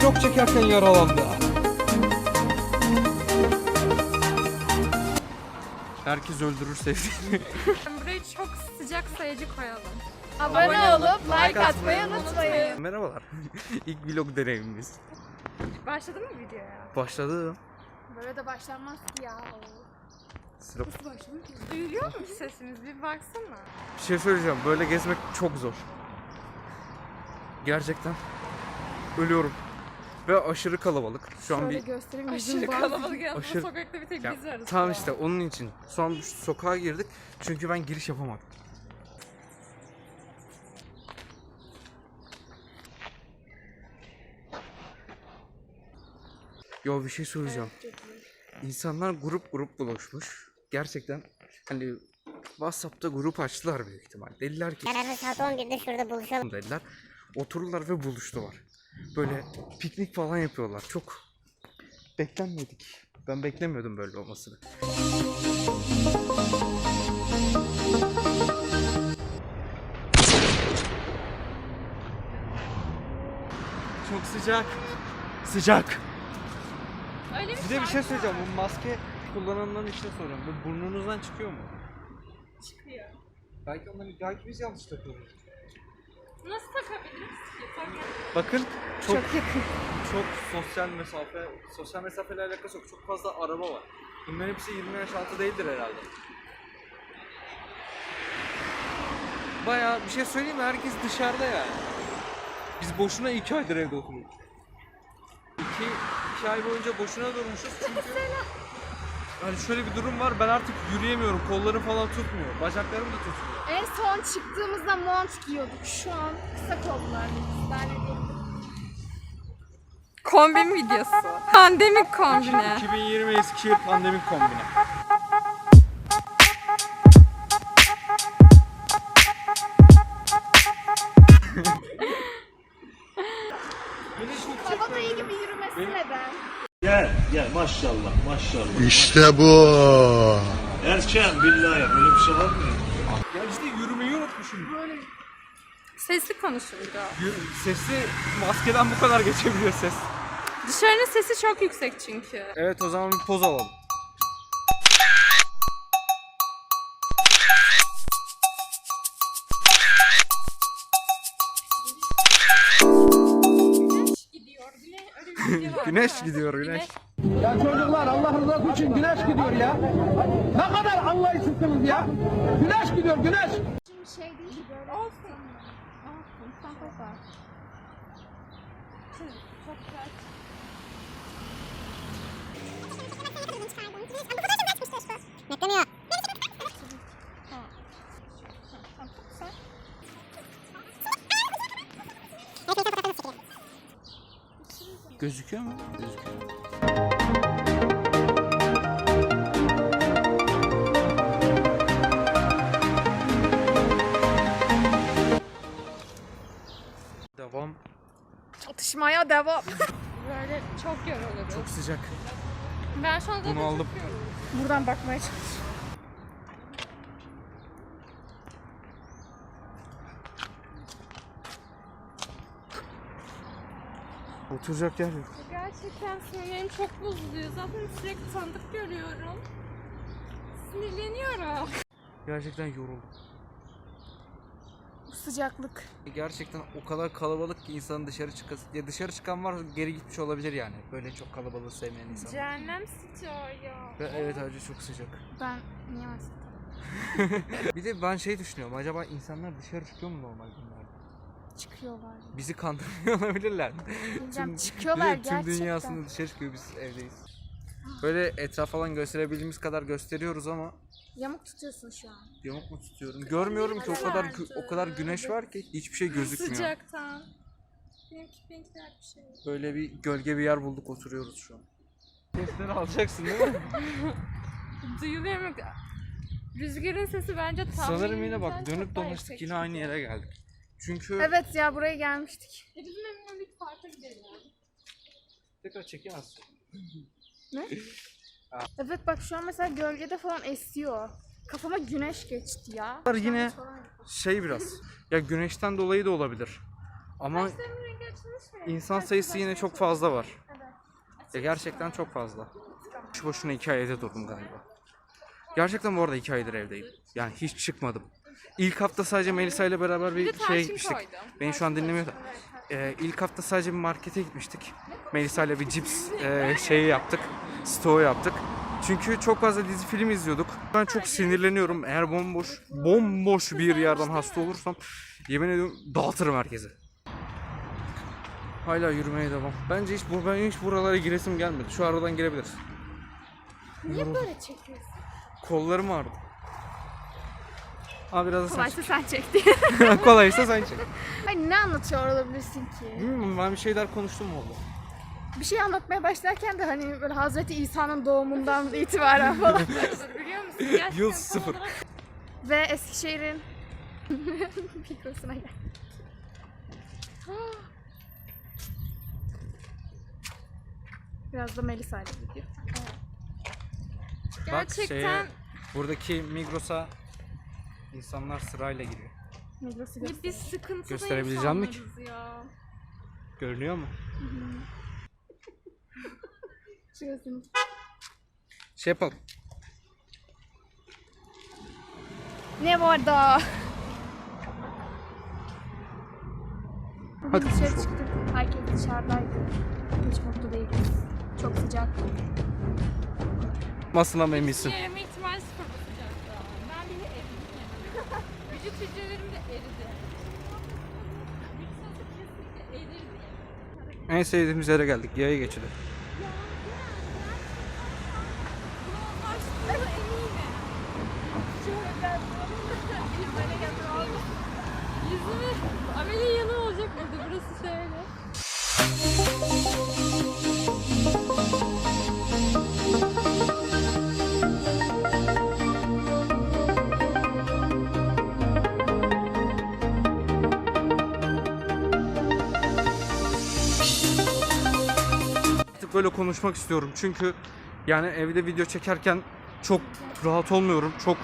Vlog çekerken yaralandı. Herkes öldürür sevdiğini. Buraya çok sıcak sayıcı koyalım. Abone olup like atmayı unutmayın. Merhabalar. İlk vlog deneyimimiz. Başladı mı videoya? Başladı. Böyle de başlanmaz ki ya. Sıra... Duyuluyor mu sesimiz? Bir baksana. Bir şey söyleyeceğim. Böyle gezmek çok zor. Gerçekten. Ölüyorum. Ve aşırı kalabalık. Şu an Şöyle bir... göstereyim Aşırı bazı. kalabalık aslında Aşırı- sokakta bir tek Ya, biz varız. tamam işte onun için. Şu an şu sokağa girdik. Çünkü ben giriş yapamadım. Yo bir şey söyleyeceğim. İnsanlar grup grup buluşmuş. Gerçekten hani WhatsApp'ta grup açtılar büyük ihtimal. Dediler ki Yarın saat 11'de şurada buluşalım. dediler. Otururlar ve buluştular. Böyle piknik falan yapıyorlar. Çok beklenmedik. Ben beklemiyordum böyle olmasını. Çok sıcak. Sıcak. Öyle Bir de bir şey söyleyeceğim. Bu maske kullananların işte soruyorum. Bu burnunuzdan çıkıyor mu? çıkıyor. Belki onları belki biz yanlış takıyoruz. Nasıl takabiliriz ki? Tak- Bakın çok yakın. Çok sosyal mesafe, sosyal mesafeyle alakası yok. Çok fazla araba var. Bunların hepsi 20 yaş altı değildir herhalde. Bayağı bir şey söyleyeyim mi? Herkes dışarıda yani. Biz boşuna iki aydır evde oturuyoruz. İki, iki ay boyunca boşuna durmuşuz çünkü Hani şöyle bir durum var ben artık yürüyemiyorum kollarım falan tutmuyor bacaklarım da tutmuyor. En son çıktığımızda mont giyiyorduk. Şu an kısa kollular bizler Kombin videosu. Pandemik kombine. 2020 Eskişehir pandemik kombine. Maşallah maşallah. İşte bu. Erken billahi böyle bir şey var mı? Ya işte yürümeyi unutmuşum. Sesli konuşun biraz. Yürü- Sesi maskeden bu kadar geçebiliyor ses. Dışarının sesi çok yüksek çünkü. Evet o zaman bir poz alalım. Güneş gidiyor güneş. Ya çocuklar Allah rızası için güneş gidiyor ya. Ne kadar anlayışsızsınız ya. Güneş gidiyor güneş. Şimdi şey değil ki böyle. Olsun. Olsun. Sen kopar. Çok güzel. Beklemiyor. Gözüküyor mu? Gözüküyor. Devam. Çatışmaya devam. Böyle çok yoruluruz. Çok sıcak. Ben şu anda Bunu aldım. Buradan bakmaya çalış. Oturacak yer yok. Gerçekten sinirlerim çok bozuluyor. Zaten sürekli tanıdık görüyorum. Sinirleniyorum. Gerçekten yoruldum. Sıcaklık. Gerçekten o kadar kalabalık ki insanın dışarı çıkası. Ya dışarı çıkan var geri gitmiş olabilir yani. Böyle çok kalabalığı sevmeyen insan. Cehennem sıcağı ya. Ve evet ayrıca çok sıcak. Ben niye? Bir de ben şey düşünüyorum. Acaba insanlar dışarı çıkıyor mu normal günlerde? Çıkıyorlar. Bizi kandırmıyor olabilirler mi? Bileceğim, Tüm- çıkıyorlar Tüm gerçekten. aslında dışarı çıkıyor biz evdeyiz. Böyle etraf falan gösterebildiğimiz kadar gösteriyoruz ama Yamuk tutuyorsun şu an. yamuk mu tutuyorum? Görmüyorum ki o kadar gü- o kadar güneş var ki hiçbir şey gözükmüyor. Sıcaktan. Benimki benimkiler bir şey. Böyle bir gölge bir yer bulduk oturuyoruz şu an. Sesleri alacaksın değil mi? Duyuluyor mu? Rüzgarın sesi bence tam Sanırım yine bak dönüp dolaştık yine aynı yere geldik. Çünkü Evet ya buraya gelmiştik. E evime bir parka gidelim. tekrar çekemez. Evet bak şu an mesela gölgede falan esiyor. Kafama güneş geçti ya. Yine şey biraz. Ya güneşten dolayı da olabilir. Ama insan sayısı yine çok fazla var. Ya gerçekten çok fazla. Şu boşuna iki ay evde durdum galiba. Gerçekten bu arada iki aydır evdeyim. Yani hiç çıkmadım. İlk hafta sadece Melisa ile beraber bir şeye gitmiştik. Beni şu an dinlemiyor da. Ee, ilk hafta sadece bir markete gitmiştik. Melisa ile bir cips e, şeyi yaptık. Stoğu yaptık. Çünkü çok fazla dizi film izliyorduk. Ben çok sinirleniyorum. Eğer bomboş, bomboş bir yerden hasta olursam yemin ediyorum dağıtırım herkesi. Hala yürümeye devam. Bence hiç bu ben hiç buralara giresim gelmedi. Şu aradan girebiliriz. Niye böyle çekiyorsun? Kollarım ağrıdı. Abi biraz da sen Kolaysa sen çekti. çek. Kolaysa sen çek. Hayır ne anlatıyor olabilirsin ki? Bilmiyorum ben bir şeyler konuştum mu oldu? Bir şey anlatmaya başlarken de hani böyle Hazreti İsa'nın doğumundan itibaren falan. Biliyor musun? Gerçekten Yıl tam sıfır. olarak Ve Eskişehir'in mikrosuna gel. Biraz da Melisa ile gidiyor. Bak Gerçekten şeye, buradaki Migros'a insanlar sırayla giriyor. Migros'u Ya biz sıkıntılı Gösterebileceğim mi ki? insanlarız ya. Görünüyor mu? Şurasını. Şey yapalım. Ne var da? Bugün Hadi. dışarı çıktık. Herkes dışarıdaydı. Hiç mutlu değiliz. Çok sıcak. Masına mı eminsin? Yerime ihtimal sıfır bu sıcakta. Ben bile eridim. Vücut hücrelerim de eridi. Kesinlikle erirdi. En sevdiğimiz yere geldik. Yaya geçidi. Aşkına eminim. Yüzümü ameli yanı olacak burada. Burası şöyle. Böyle konuşmak istiyorum. Çünkü yani evde video çekerken çok rahat olmuyorum. Çok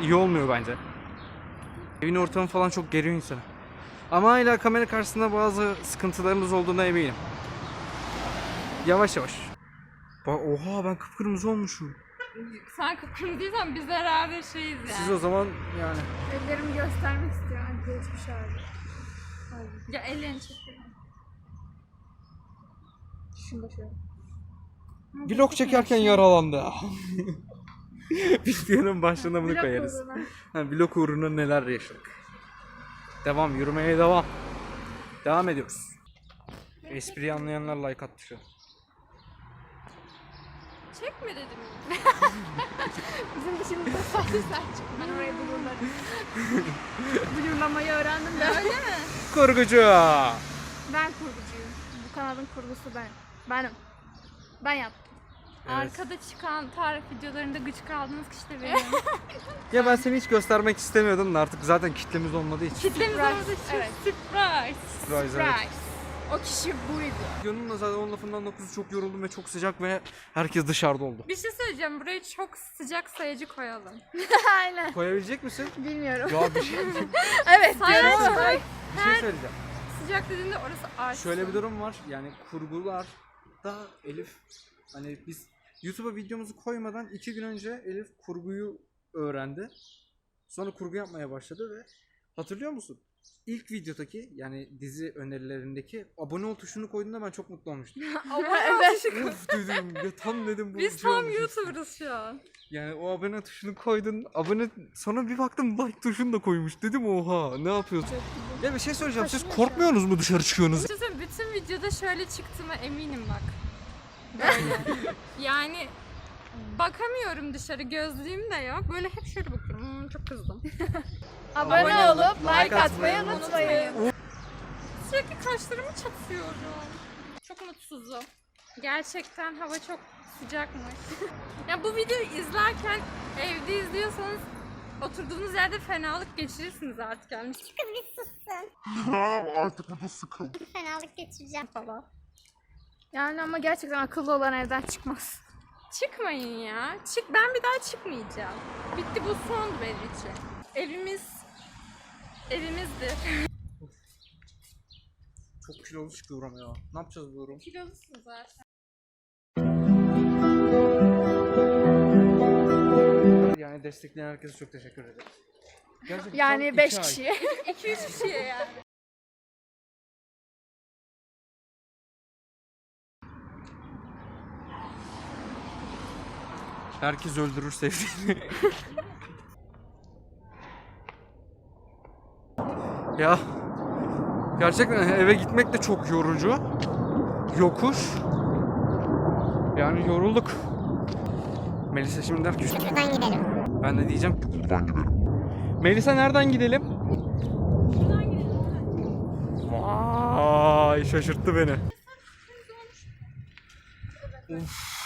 iyi olmuyor bence. Evin ortamı falan çok geriyor insanı. Ama hala kamera karşısında bazı sıkıntılarımız olduğuna eminim. Yavaş yavaş. Bak oha ben kıpkırmızı olmuşum. Sen kıpkırmızıysan biz herhalde şeyiz yani. Siz o zaman yani Ellerimi göstermek istiyor. Hani geçmiş hali. Ya ellerini çekelim. Şöyle. vlog çekerken yaralandı. Videonun başlığına bunu koyarız. uğruna. Ha, vlog uğruna neler yaşadık. Devam, yürümeye devam. Devam ediyoruz. Espriyi anlayanlar like attı şu an. Çekme dedim. Bizim dışımızda sadece sen çık. Ben oraya bulurlarım. Blurlamayı öğrendim de. Öyle mi? Kurgucu. Ben kurgucuyum. Bu kanalın kurgusu ben. Benim. Ben yaptım. Arkada çıkan tarif videolarında gıcık aldığınız kişi de benim. Ya ben seni hiç göstermek istemiyordum da artık zaten kitlemiz olmadığı için. Kitlemiz olmadığı için Evet. surprise. Surprise, evet. Surprise. O kişi buydu. Videonun da zaten 10 lafından 9'u çok yoruldum ve çok sıcak ve herkes dışarıda oldu. Bir şey söyleyeceğim. Buraya çok sıcak sayıcı koyalım. Aynen. Koyabilecek misin? Bilmiyorum. Ya bir şey, evet. Diyorum. hayır. bir şey söyleyeceğim. Sıcak dediğinde orası artsın. Şöyle bir durum var. Yani kurgular da Elif hani biz YouTube'a videomuzu koymadan iki gün önce Elif kurguyu öğrendi. Sonra kurgu yapmaya başladı ve hatırlıyor musun? İlk videodaki yani dizi önerilerindeki abone ol tuşunu koyduğunda ben çok mutlu olmuştum. evet. Uf dedim ya tam dedim bu Biz şey tam olmuş. YouTuber'ız şu an. Yani o abone tuşunu koydun. Abone sonra bir baktım like tuşunu da koymuş. Dedim oha ne yapıyorsun? Ya bir şey söyleyeceğim. Siz korkmuyorsunuz mu dışarı çıkıyorsunuz? Bir şey bütün videoda şöyle çıktığıma eminim bak. Böyle. yani bakamıyorum dışarı gözlüğüm de yok. Böyle hep şöyle bakıyorum. Hmm, çok kızdım. Abone, Abone olup like atmayı unutmayın. Sürekli kaşlarımı çatıyorum. Çok mutsuzum. Gerçekten hava çok sıcakmış. ya bu videoyu izlerken ev evde izliyorsanız oturduğunuz yerde fenalık geçirirsiniz artık yani Kız bir sussun. Artık burada sıkıldım. Fenalık geçireceğim. falan. Yani ama gerçekten akıllı olan evden çıkmaz. Çıkmayın ya. Çık ben bir daha çıkmayacağım. Bitti bu sondu benim için. Evimiz evimizdir. Çok kilolu çıkıyorum ya. Ne yapacağız bu durum? Kilolusun zaten. Yani destekleyen herkese çok teşekkür ederim. Gerçekten Yani iki 5 ay. kişiye. 2-3 kişiye yani. Herkes öldürür sevdiğini. ya gerçekten eve gitmek de çok yorucu. Yokuş. Yani yorulduk. Melisa şimdi der ki Şuradan gidelim. ben de diyeceğim. Buradan gidelim. Melisa nereden gidelim? Vay şaşırttı beni. Uf.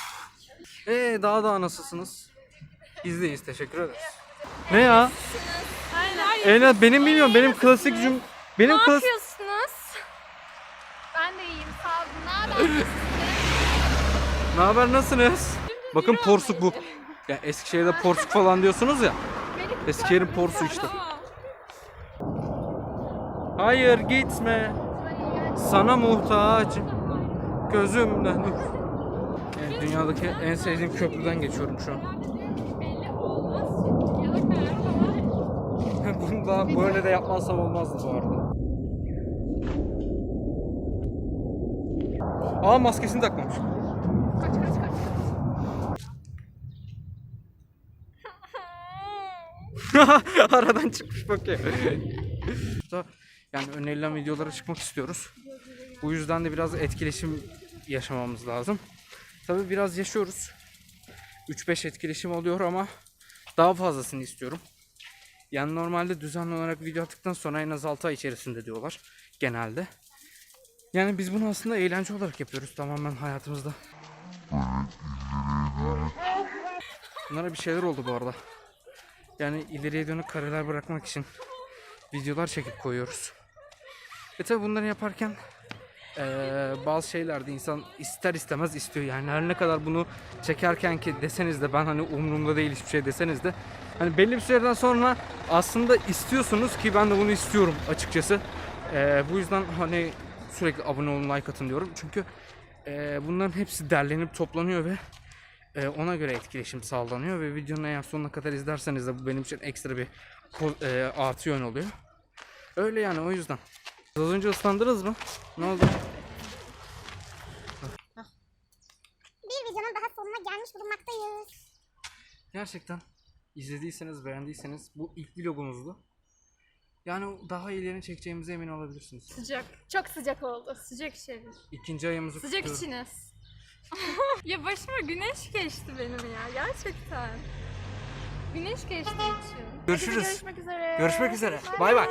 Ee daha daha nasılsınız? İzleyiz teşekkür ederiz. Ne ya? Aynen. Eynat benim bilmiyorum benim klasik cüm benim Ne klas yapıyorsunuz? Ben de iyiyim sağ olun. Ne haber? Ne haber nasılsınız? Bakın porsuk bu. Ya Eskişehir'de porsuk falan diyorsunuz ya. Eskişehir'in porsu işte. Hayır gitme. Sana muhtacım. Gözümden. Dünyadaki en sevdiğim köprüden geçiyorum şu an. Ya. Bunu da böyle de yapmazsam olmazdı bu arada. Aa maskesini takmamış. Kaç kaç kaç. Aradan çıkmış bakıyor. Burada yani önerilen videolara çıkmak istiyoruz. Bu yüzden de biraz etkileşim yaşamamız lazım. Tabi biraz yaşıyoruz. 3-5 etkileşim oluyor ama daha fazlasını istiyorum. Yani normalde düzenli olarak video attıktan sonra en az 6 ay içerisinde diyorlar genelde. Yani biz bunu aslında eğlence olarak yapıyoruz tamamen hayatımızda. Bunlara bir şeyler oldu bu arada. Yani ileriye dönük kareler bırakmak için videolar çekip koyuyoruz. E tabi bunları yaparken eee, bazı şeylerde insan ister istemez istiyor. Yani her ne kadar bunu çekerken ki deseniz de ben hani umurumda değil hiçbir şey deseniz de hani belli bir süreden sonra aslında istiyorsunuz ki ben de bunu istiyorum açıkçası. Eee, bu yüzden hani sürekli abone olun like atın diyorum. Çünkü eee, bunların hepsi derlenip toplanıyor ve e, ona göre etkileşim sağlanıyor ve videonun eğer sonuna kadar izlerseniz de bu benim için ekstra bir e, artı yön oluyor. Öyle yani o yüzden. Az önce ıslandınız mı? Ne oldu? Bir videonun daha sonuna gelmiş bulunmaktayız. Gerçekten izlediyseniz, beğendiyseniz bu ilk vlogumuzdu. Yani daha iyilerini çekeceğimize emin olabilirsiniz. Sıcak. Çok sıcak oldu. Sıcak içeriz. İkinci ayımızı Sıcak kutluyoruz. içiniz. ya başıma güneş geçti benim ya gerçekten. Güneş geçti için. Görüşürüz. Görüşmek üzere. Görüşmek üzere. Bay bay.